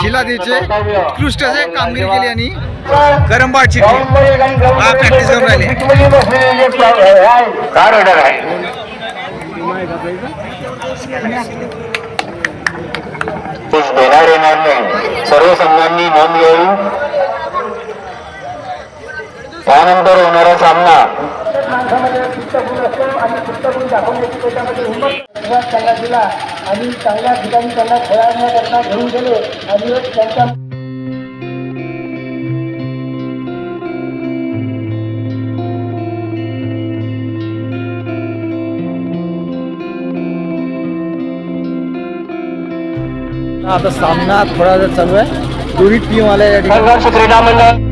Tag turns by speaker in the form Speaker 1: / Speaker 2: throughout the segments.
Speaker 1: शिलादेचे उत्कृष्ट असे कामगिरी केली आणि करंबाची टीम हा प्रॅक्टिस करून राहिली.
Speaker 2: कार ऑर्डर आहे सर्व संघांनी नोंद घ्यावी त्यानंतर होणारा सामना.
Speaker 3: त्यांना दिला आणि चांगल्या ठिकाणी त्यांना घेऊन गेले आणि त्यांच्या
Speaker 1: आता सामना थोडा वेळ चालू आहे. दोन्ही टीम आल्या या ठिकाणी.
Speaker 2: क्रीडा मंडळ.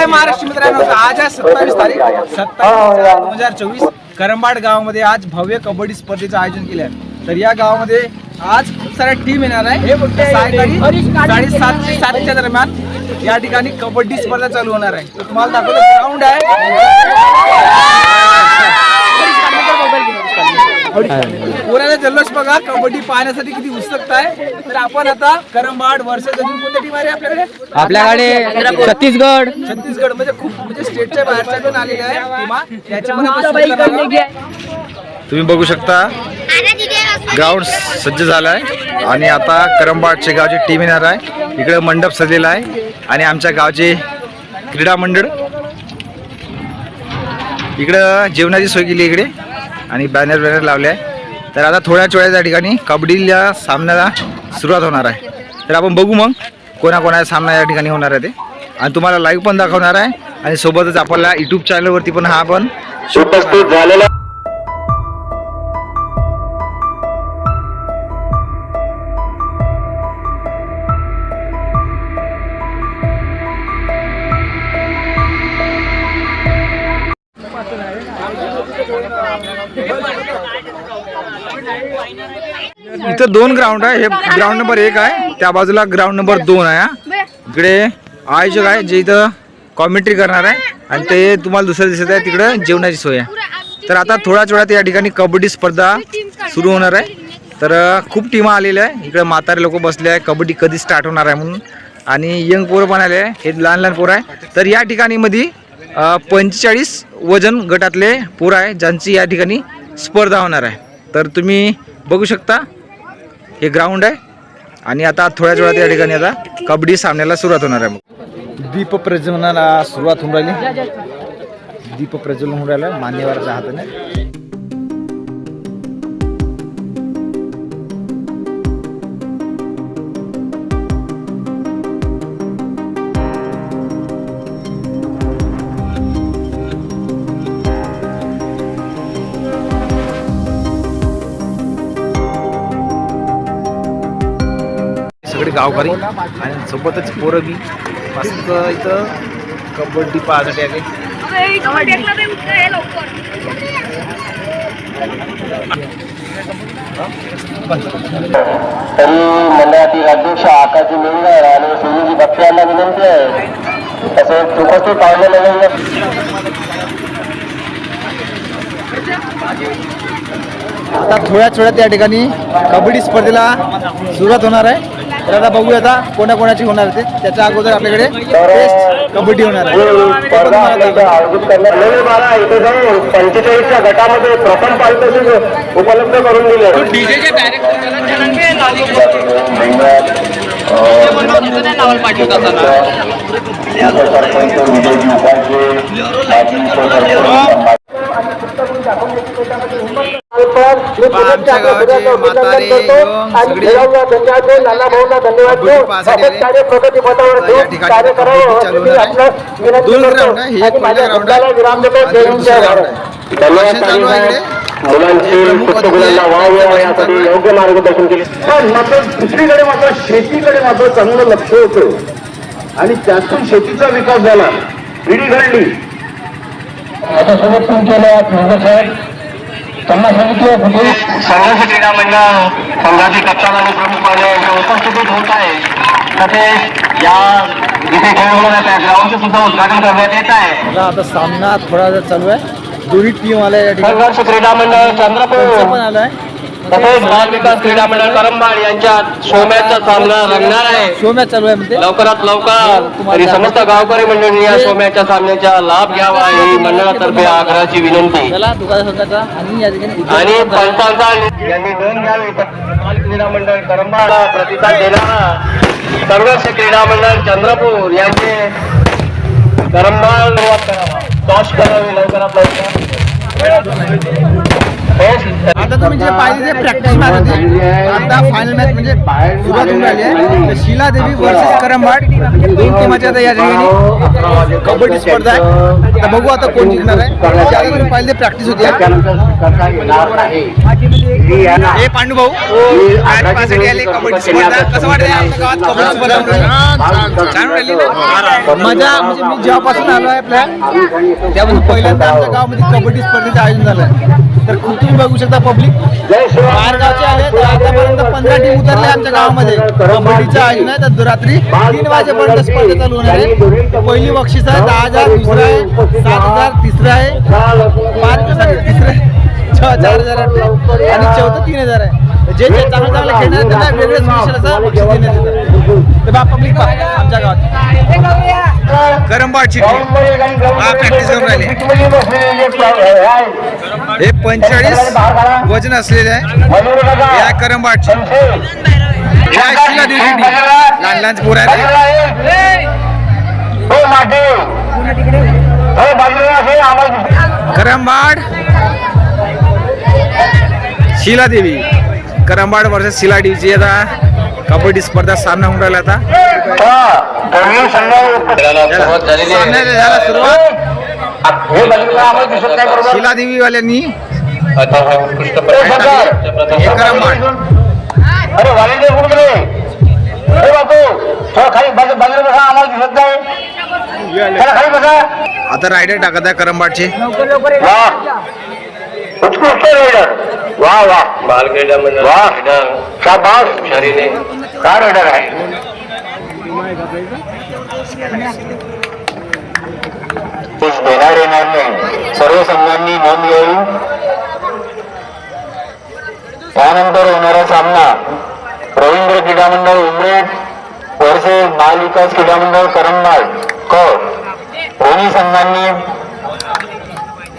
Speaker 1: जय महाराष्ट्र मित्रांनो आज आहे सत्तावीस तारीख. सत्तावीस दोन हजार चोवीस करंबाड गावामध्ये आज भव्य कबड्डी स्पर्धेचं आयोजन केलं आहे तर या गावामध्ये आज खूप साऱ्या टीम येणार आहे. सायंकाळी साडेसात ते सातच्या दरम्यान या ठिकाणी कबड्डी स्पर्धा चालू होणार आहे. तर तुम्हाला दाखवलं ग्राउंड आहे. पुण्याला जल्लोष बघा कबड्डी पाहण्यासाठी किती उत्सुकता आहे. तर आपण आता करंबाड वर्षा अजून कोणत्या टीम आहे आपल्याकडे?
Speaker 4: आपल्याकडे छत्तीसगड.
Speaker 1: छत्तीसगड म्हणजे खूप म्हणजे स्टेटच्या बाहेरच्या पण आलेल्या आहे टीमा. तुम्ही बघू शकता ग्राउंड सज्ज झाला आहे आणि आता करंबाडचे गावची टीम येणार आहे. इकडे मंडप सजलेला आहे. आणि आमच्या गावचे क्रीडा मंडळ. इकडं जेवणाची सोय केली इकडे. आणि बॅनर बॅनर लावले आहे. तर आता थोड्याच वेळा त्या ठिकाणी कबड्डीच्या सामन्याला सुरुवात होणार आहे. तर आपण बघू मग कोणाकोणाचा सामना या ठिकाणी होणार आहे ते. आणि तुम्हाला लाईव्ह पण दाखवणार आहे. आणि सोबतच आपल्याला यूट्यूब चॅनलवरती पण हा आपण
Speaker 2: उपस्थित झालेला
Speaker 1: इथं दोन ग्राउंड आहे. हे ग्राउंड नंबर एक आहे. त्या बाजूला ग्राउंड नंबर दोन आहे हा. इकडे आयोजक आहे जे इथं कॉमेंट्री करणार आहे. आणि ते तुम्हाला दुसरं दिसत आहे. तिकडं जेवणाची सोय आहे. तर आता थोड्याच वेळात या ठिकाणी कबड्डी स्पर्धा सुरू होणार आहे. तर अं, खूप टीमा आलेल्या आहे. इकडे म्हातारे लोक बसले आहे कबड्डी कधी स्टार्ट होणार आहे म्हणून. आणि यंग पोरं पण आले आहे हे लहान लहान पोरं आहे. तर या ठिकाणी मध्ये पंचेचाळीस वजन गटातले पोरं आहे ज्यांची या ठिकाणी स्पर्धा होणार आहे. तर तुम्ही बघू शकता. हे ग्राउंड आहे. आणि आता थोड्याच वेळात या ठिकाणी आता कबड्डी सामन्याला सुरुवात होणार आहे. मग दीप प्रज्वलनाला सुरुवात होऊन राहिली. दीप प्रज्वलन होऊन राहिलं. मान्यवरच्या हाताने. सगळे गावकरी. आणि सोबतच पोरं बी. मस्त इथं कबड्डी पाहण्यासाठी आले
Speaker 2: तरी मंडळातील अध्यक्ष आकाशी मिळणार आणि सुनीजी भक्ती यांना विनंती आहे. तसेच उपस्थित पाहिलेले
Speaker 1: आता थोड्याच वेळात या ठिकाणी कबड्डी स्पर्धेला सुरुवात होणार आहे. तर आता बघूया आता कोणाकोणाची होणार ते त्याच्या अगोदर आपल्याकडे टेस्ट कबड्डी होणार आहे
Speaker 2: पंचेचाळीसच्या गटामध्ये प्रथम पारितोषिक उपलब्ध करून दिले
Speaker 1: आमच्या गावाचे म्हातारे, युवक सगळे कबड्डी पाहण्यासाठी आले.
Speaker 2: प्रगती पथावर
Speaker 1: या ठिकाणी कबड्डी चालू होणार आहे. दोन ग्राउंड आहे. हे एक पहिला ग्राउंड आहे. आणि दुसरा ग्राउंड आहे.
Speaker 2: धन्यवाद
Speaker 1: चालू आहे इकडे.
Speaker 2: मुलांची सुप्त मुलांना वाव यावं यासाठी योग्य मार्गदर्शन केले.
Speaker 5: पण मात्र दुसरीकडे मात्र शेतीकडे मात्र चांगलं लक्ष होतं. आणि त्यातून शेतीचा विकास झाला. पिढी घडली.
Speaker 2: आता समर्थन केलं साहेब. त्यांना सांगितलं की संघर्ष क्रीडा मंडळ संघाचे कप्तान आणि प्रमुख पाहुणे यांच्या उपस्थितीत होत आहे. तसेच या जिथे खेळ होणार आहे त्या ग्राउंडचे सुद्धा उद्घाटन करण्यात येत आहे.
Speaker 1: आता सामना थोडा चालू आहे. दोन्ही टीम आल्या
Speaker 2: संघर्ष क्रीडा मंडळ चंद्रपूर.
Speaker 1: पण आलाय.
Speaker 2: तसेच बाल विकास क्रीडा मंडळ करंबाड यांच्यात सोम्याचा सामना रंगणार आहे.
Speaker 1: शो मॅच चालू आहे म्हणते.
Speaker 2: लवकरात लवकर तरी समस्त गावकरी मंडळी या सोम्याच्या सामन्याचा लाभ घ्यावा ही मंडळातर्फे आग्रहाची विनंती.
Speaker 1: त्याला दुकान संघाचा आणि या ठिकाणी
Speaker 2: आणि पंचांचा यांनी नोंद घ्यावी. बाल क्रीडा मंडळ करंबाडा प्रतिसाद देणारा संघर्ष क्रीडा मंडळ चंद्रपूर यांचे सुरुवात करावा. टॉस करावी लवकरात लवकर.
Speaker 1: आता तुम्ही जे पाहिजे ते प्रॅक्टिस मॅच होती. आता फायनल मॅच म्हणजे सुरुवात होऊन राहिली आहे. तर शिला देवी वर्सेस करंबाड दोन टीमाच्या आता या ठिकाणी कबड्डी स्पर्धा आहे. आता बघू आता कोण जिंकणार आहे. पाहिले प्रॅक्टिस होती. हे पांडू भाऊ पाहण्यासाठी आले कबड्डी स्पर्धा. कसं कबड्डी? छान राहिली मजा म्हणजे मी जेव्हापासून आलो आहे आपल्या त्यापासून पहिल्यांदा आमच्या गावामध्ये कबड्डी स्पर्धेचं आयोजन झालं आहे तर खूप तुम्ही बघू शकता पब्लिक बाहेर गावचे आले तर आतापर्यंत पंधरा टीम उतरले आमच्या गावामध्ये. कबड्डीचं आयोजन आहे तर रात्री तीन वाजेपर्यंत स्पर्धा चालू होणार आहे. पहिली बक्षीस आहे दहा हजार दुसरं आहे सात हजार तिसरं आहे. पाच तिसरं चार हजार. आणि चौथं तीन हजार आहे. जे जे चांगले चांगले खेळणार आहेत त्यांना वेगळं स्पेशल असं बक्षीस देण्यात येतं. तर बा पब्लिक पहा आमच्या गावात. करंबाची हा प्रॅक्टिस करून राहिले. हे पंचेचाळीस वजन असलेले आहे. या या शिला देवी टीम. लहान लहान पोर आहे करंबाड शिला देवी. करंबाड वर्सेस शिला देवीची आता. कबड्डी स्पर्धा सामना होऊन राहिला आता. झाला सुरुवात
Speaker 2: हे
Speaker 1: शिला देवी वाल्यांनी
Speaker 2: आता
Speaker 1: रायडर टाकत आहे करंबाडचे.
Speaker 2: वा उत्कृष्ट रेडर वा वा बाल क्रीडा मंडळ शाबास शरीने काय रेडर आहे तेच देणार येणार नाही सर्व संघांनी नोंद घ्यावी त्यानंतर होणारा सामना रवींद्र क्रीडा मंडळ उमरेड वर्सेस बाल विकास क्रीडा मंडळ करंबाड क. दोन्ही संघांनी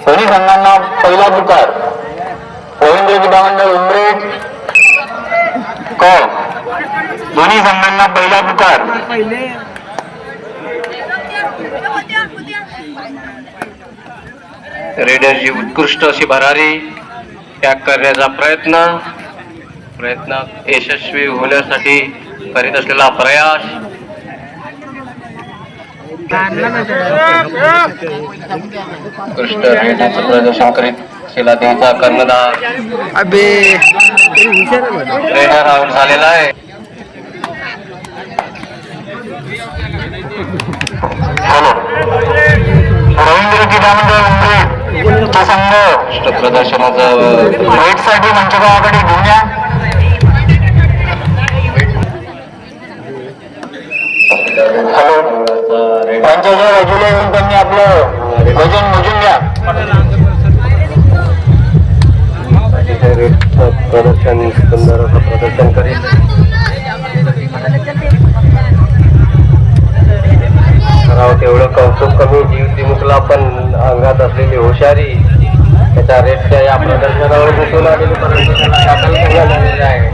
Speaker 2: दोन्ही संघांना पहिला पुकार. रवींद्र क्रीडा मंडळ उमरेड क दोन्ही संघांना पहिला पुकार. रेडरची उत्कृष्ट अशी भरारी. त्याग करण्याचा प्रयत्न. प्रयत्न यशस्वी होण्यासाठी करीत असलेला प्रयास. उत्कृष्ट प्रदर्शन करीत शिला देवीचा कर्णधार.
Speaker 1: अबे.
Speaker 2: रेडर आउट झालेला आहे. प्रदर्शनाचं साठी मंचगावाकडे प्रदर्शन सुंदर असं प्रदर्शन करीत. राव तेवढं कौतुक कमी जीव दिमुखला पण अंगात असलेली हुशारी त्याच्या रेटच्या या प्रदर्शनावर दिसून आलेली परंतु त्याला आहे.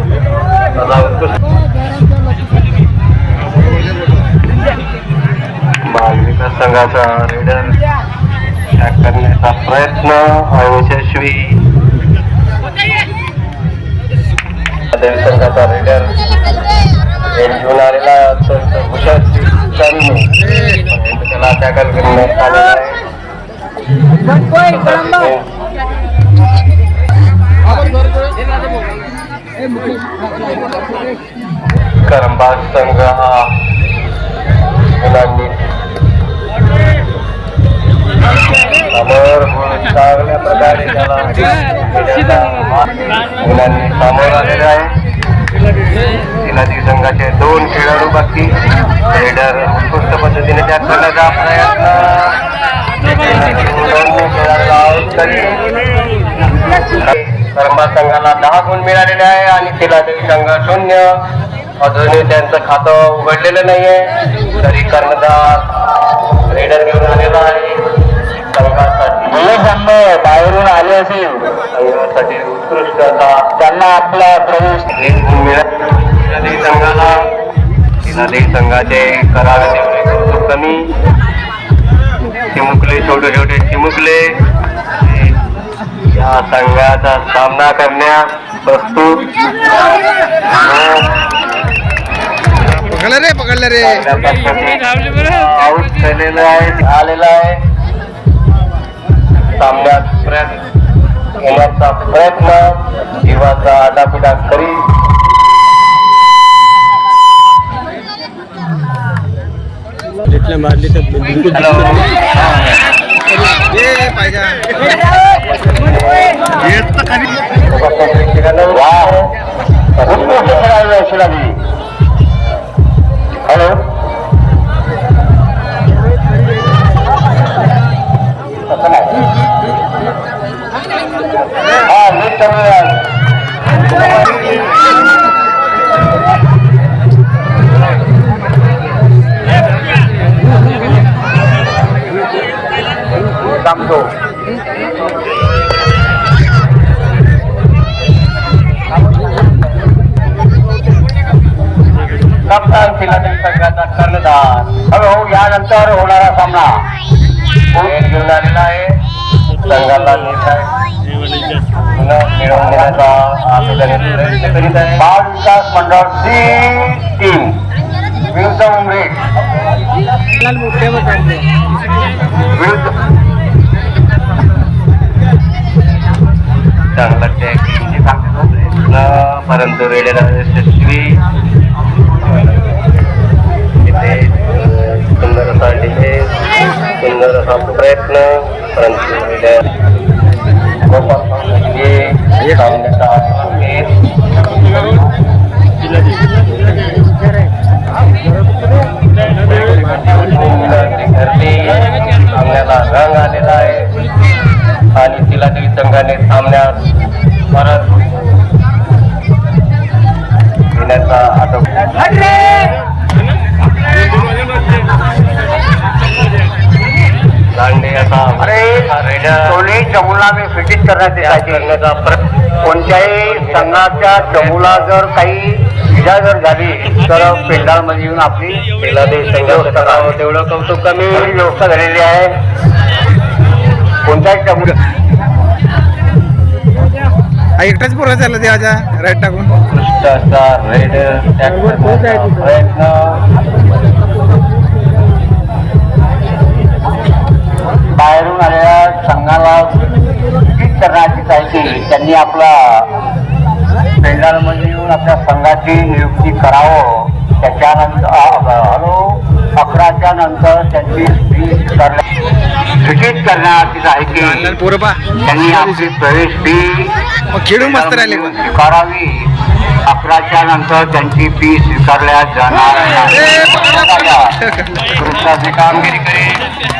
Speaker 2: संघाचा रेडर करण्याचा प्रयत्न अयशस्वी देवी संघाचा रेडर रेड घेऊन आलेला अत्यंत हुशार त्याला टॅकल करण्यात आलेला आहे करंबाज संघ हा मुलांनी समोर चांगल्या प्रकारे त्याला मुलांनी सामोरं आलेलं आहे तिलादी संघाचे दोन खेळाडू बाकी. रेडर उत्कृष्ट पद्धतीने त्या करण्याचा प्रयत्न कर्मा संघाला दहा गुण मिळालेले आहे आणि तिलादेवी संघ शून्य. अजूनही त्यांचं खातं उघडलेलं नाहीये. तरी कर्णधार रेडर घेऊन आलेला आहे. संघ बाहेरून आले असेल. संघासाठी उत्कृष्ट असा त्यांना आपला प्रवेश तिलादेवी संघाला तिलादेवी संघाचे तेवढे कौतुक कमी. चिमुकले छोटे छोटे चिमुकले या संघाचा सामना करण्यास प्रस्तुत.
Speaker 1: पकडलं रे पकडलं रे.
Speaker 2: आऊट केलेलं आहे आलेला आहे. सामन्यात प्रयत्न येण्याचा प्रयत्न जीवाचा आटापिटा करी हॅलो
Speaker 1: ये पाहिजे
Speaker 2: थांबतो कप्तान फिलाडेल संघाचा कर्णधार. हॅलो यानंतर होणारा सामना. घेऊन आलेला आहे. संघाला मिळवून देण्याचा आपल्याला करीत आहे. बाल विकास मंडळ सी टीम. विरुद्ध उमरे. परंतु रेडेला यशस्वी इथे सुंदर असा डिले सुंदर असा प्रयत्न परंतु रेडर सामन्याचा सामन्याला रंग आलेला आहे. आणि तिला देवी संघाने सामन्यात चमूला मी फिटिंग करण्यासाठी करण्याचा प्र- कोणत्याही संघाच्या चमूला जर काही इजा जर झाली तर पेंडाळमध्ये येऊन आपली. तेवढं कौतुक कमी. व्यवस्था झालेली आहे. कोणत्याही चमू
Speaker 1: हा एकटाच पोरा चालला ते आजा राईट टाकून.
Speaker 2: असा रेड टॅग करण्याचा प्रयत्न बाहेरून आलेल्या संघाला हिट करण्याची काळजी त्यांनी आपला पेंडाळमध्ये येऊन आपल्या संघाची नियुक्ती करावं. त्याच्यानंतर हॅलो अकराच्या नंतर त्यांची फी विकेट करण्याची आहे की त्यांनी आपली प्रवेश फी
Speaker 1: मस्त राहिले पण.
Speaker 2: स्वीकारावी. अकराच्या नंतर त्यांची फी स्वीकारल्या जाणार कामगिरी करीत.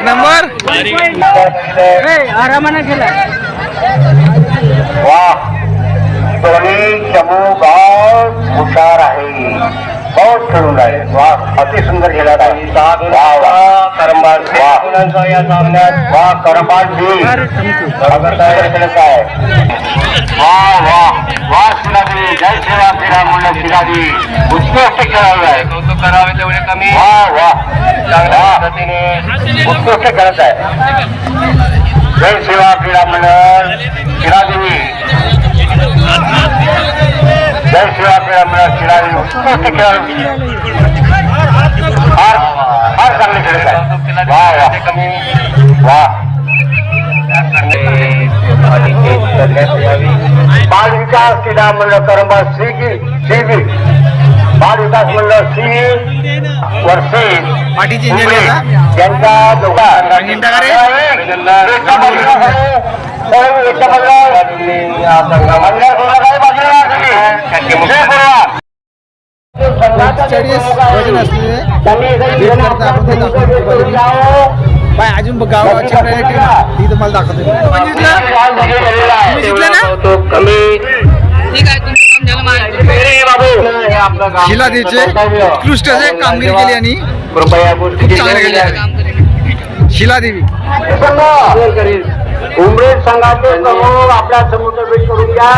Speaker 1: नंबर.
Speaker 2: वाह. दोन्ही चमू बहुत हुशार आहे. बहुत खेळून आहे वाह अति सुंदर खेळत आहे वाह वाह। करंबाज वाह। या सामन्यात वाह करंबाज खेळत आहे वाह वाह। वाह शिलादी जय सेवा क्रीडा मंडळ शिलादी उत्कृष्ट खेळाडू आहे कौतुक करावे तेवढे कमी। वाह वाह। चांगल्या पद्धतीने उत्कृष्ट खेळत आहे जय सेवा क्रीडा मंडळ शिलादेवी जय शिवा क्रीडा मंडळ शिलादेवी उत्कृष्ट खेळाडू फार फार चांगले खेळत आहे वा वा कमी वा बाल विकास क्रीडा मंडळ करंबा श्री श्री
Speaker 5: बाल विकास मंडळ सी वर्षे
Speaker 1: पाठीची इंजिन आहे का?
Speaker 5: यांच्या दोघा
Speaker 1: वजन असलेले बाय अजून बघ गावाची प्रायोरिटी ती तुम्हाला दाखवतो
Speaker 2: आहे
Speaker 1: शिला उत्कृष्ट असे कामगिरी केली आणि
Speaker 5: कृपया
Speaker 1: खूप चांगलं शिलादेवी.
Speaker 5: उमरेड संघाचे समोर आपल्या समुद्र करून घ्या.